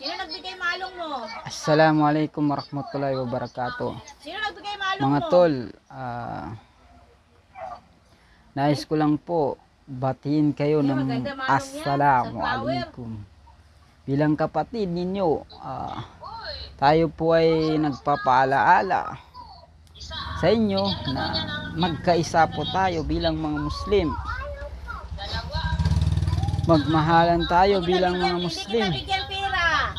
Sino nagbigay malong mo? Assalamualaikum warahmatullahi wabarakatuh. Sino nagbigay malong Mga mo? tol, ah, nais ko lang po batiin kayo Hindi, ng assalamualaikum. Bilang kapatid ninyo, ah, tayo po ay nagpapaalaala sa inyo na magkaisa po tayo bilang mga Muslim. Magmahalan tayo bilang mga Muslim.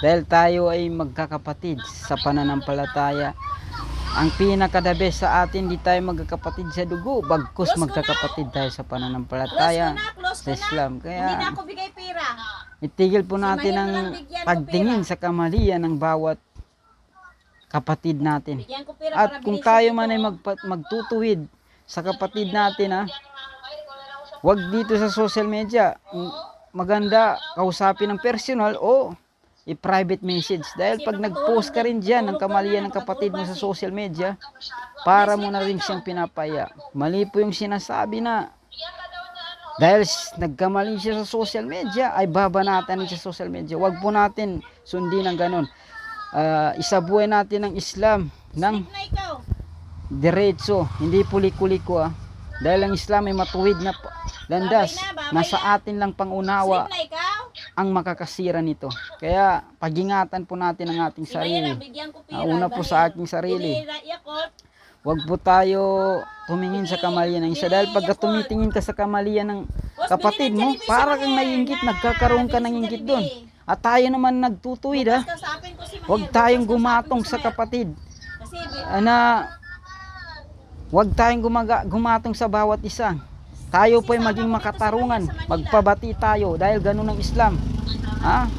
Dahil tayo ay magkakapatid sa pananampalataya. Ang pinaka-the best sa atin, di tayo magkakapatid sa dugo, bagkus magkakapatid tayo sa pananampalataya sa. Islam. Hindi na Kaya ako bigay pera. itigil po natin ang pagtingin sa kamalian ng bawat kapatid natin. At kung tayo man ay magpa- magtutuwid sa kapatid natin ha, wag dito sa social media. Maganda kausapin ng personal o i-private message. Dahil pag nag-post ka rin dyan ng kamalian ng kapatid mo sa social media, para mo na rin siyang pinapaya. Mali po yung sinasabi na dahil s- nagkamali siya sa social media, ay babanatan niya sa social media. Wag po natin sundin ng ganun. Ah, isabuhay natin ng Islam ng diretso, hindi puliko-liko ah. Dahil ang Islam ay matuwid na landas. Nasa atin lang pangunawa. Ang makakasira nito. Kaya pagingatan po natin ang ating sarili. na. Nauna po sa aking sarili. Yakult. Huwag po tayo tumingin sa kamalian ng isa. Dahil pagka tumitingin ka sa kamalian ng kapatid mo, para kang naiingit, nagkakaroon ka ng ingit doon. At tayo naman nagtutuwid ha. Huwag tayong gumatong sa kapatid. Ana, huwag tayong gumaga, gumatong sa bawat isa. Tayo po ay maging makatarungan. Magpabati tayo dahil ganun ang Islam. Ha?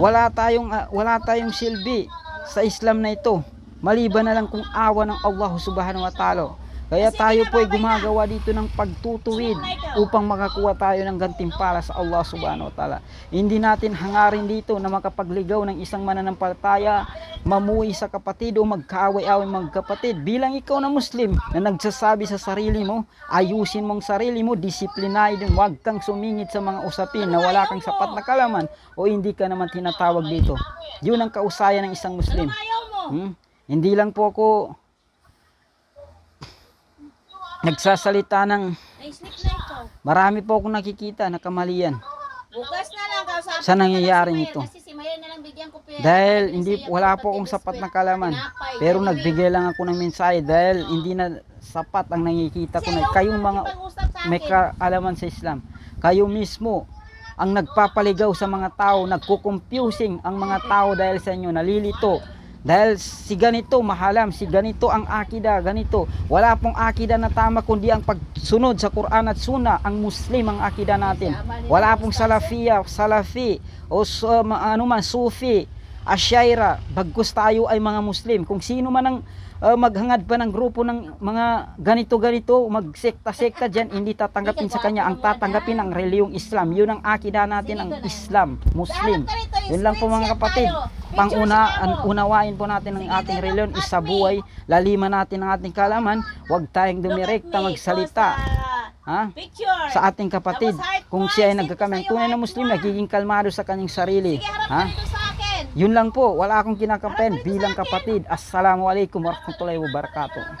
Wala tayong ah, wala tayong silbi sa Islam na ito. Maliban na lang kung awa ng Allah Subhanahu wa Ta'ala. Kaya tayo po ay gumagawa dito ng pagtutuwid upang makakuha tayo ng gantimpala sa Allah Subhanahu wa Ta'ala. Hindi natin hangarin dito na makapagligaw ng isang mananampalataya, mamuhi sa kapatid o magkaaway-away magkapatid. Bilang ikaw na Muslim na nagsasabi sa sarili mo, ayusin mong sarili mo, disiplinahin din, huwag kang sumingit sa mga usapin na wala kang sapat na kalaman o hindi ka naman tinatawag dito. Yun ang kausayan ng isang Muslim. Hmm? Hindi lang po ako nagsasalita ng marami po akong nakikita na kamalian. Sa ko na Dahil hindi wala po akong sapat na kalaman. Pero nagbigay lang ako ng mensahe dahil hindi na sapat ang nakikita ko na kayong mga may kaalaman sa Islam. Kayo mismo ang nagpapaligaw sa mga tao, nagko-confusing ang mga tao dahil sa inyo, nalilito. Dahil si ganito mahalam, si ganito ang akida, ganito. Wala pong akida na tama kundi ang pagsunod sa Quran at Sunnah, ang Muslim ang akida natin. Wala pong salafiya, salafi o ma- ano man sufi, asyaira, bagkus tayo ay mga Muslim. Kung sino man ang uh, maghangad pa ng grupo ng mga ganito-ganito, magsekta-sekta dyan, hindi tatanggapin sa kanya. Ang tatanggapin ang reliyong Islam. Yun ang akida natin, ang Islam, Muslim. Yun lang po mga kapatid. Panguna, Picture an, tayo. unawain po natin ang ating reliyon, at isabuhay, laliman natin ang ating kalaman, huwag tayong dumirekta magsalita. Ha? Sa ating kapatid, kung siya ay nagkakamay, tunay na Muslim, nagiging kalmado sa kanyang sarili. Ha? Yun lang po, wala akong kinakampen bilang kapatid. Assalamualaikum warahmatullahi wabarakatuh.